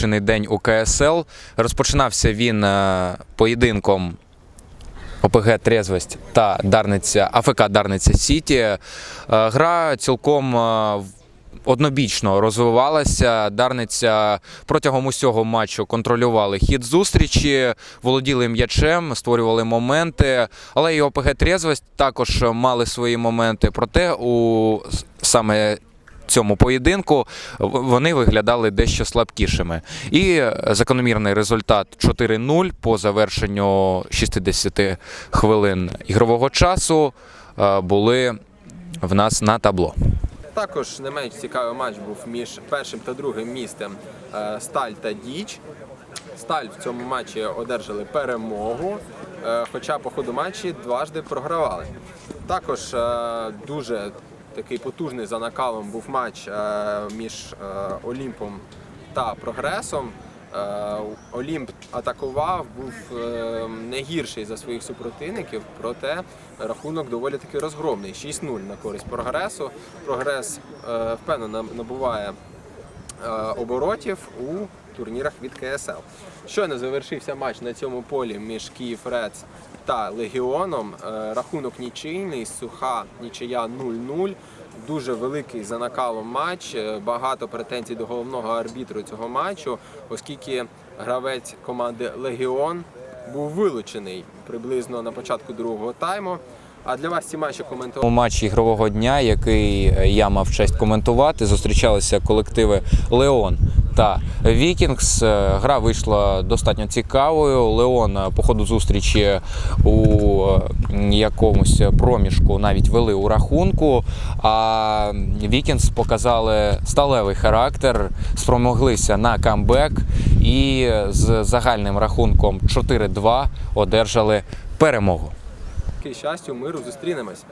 насичений день у КСЛ. Розпочинався він е, поєдинком ОПГ Трезвость та Дарниця АФК Дарниця Сіті. Е, Гра цілком е, однобічно розвивалася. Дарниця протягом усього матчу контролювали хід зустрічі, володіли м'ячем, створювали моменти. Але і ОПГ Трезвость також мали свої моменти. Проте у саме цьому поєдинку вони виглядали дещо слабкішими. І е, закономірний результат 4-0 по завершенню 60 хвилин ігрового часу е, були в нас на табло. Також не менш цікавий матч був між першим та другим містом е, Сталь та Діч. Сталь в цьому матчі одержали перемогу, хоча по ходу матчі дважди програвали. Також дуже такий потужний за накалом був матч е, між е, Олімпом та Прогресом. Е, Олімп атакував, був не гірший за своїх супротивників, проте рахунок доволі таки розгромний. 6-0 на користь прогресу. Прогрес впевнено набуває оборотів у турнірах від КСЛ. Щойно завершився матч на цьому полі між Київ Рец та Легіоном. Е, Рахунок нічийний, суха нічия 0-0. Дуже великий за накалом матч. Е, Багато претензій до головного арбітру цього матчу, оскільки гравець команди Легіон був вилучений приблизно на початку другого тайму. А для вас ці матчі коментували У матчі ігрового дня, який е, я мав честь коментувати, зустрічалися колективи Леон та Вікінгс. Е, Гра вийшла достатньо цікавою. Леон е, по ходу зустрічі у якомусь проміжку навіть вели у рахунку. А Вікінгс показали сталевий характер, спромоглися на камбек і з загальним рахунком 4-2 одержали перемогу. щастю, миру зустрінемось.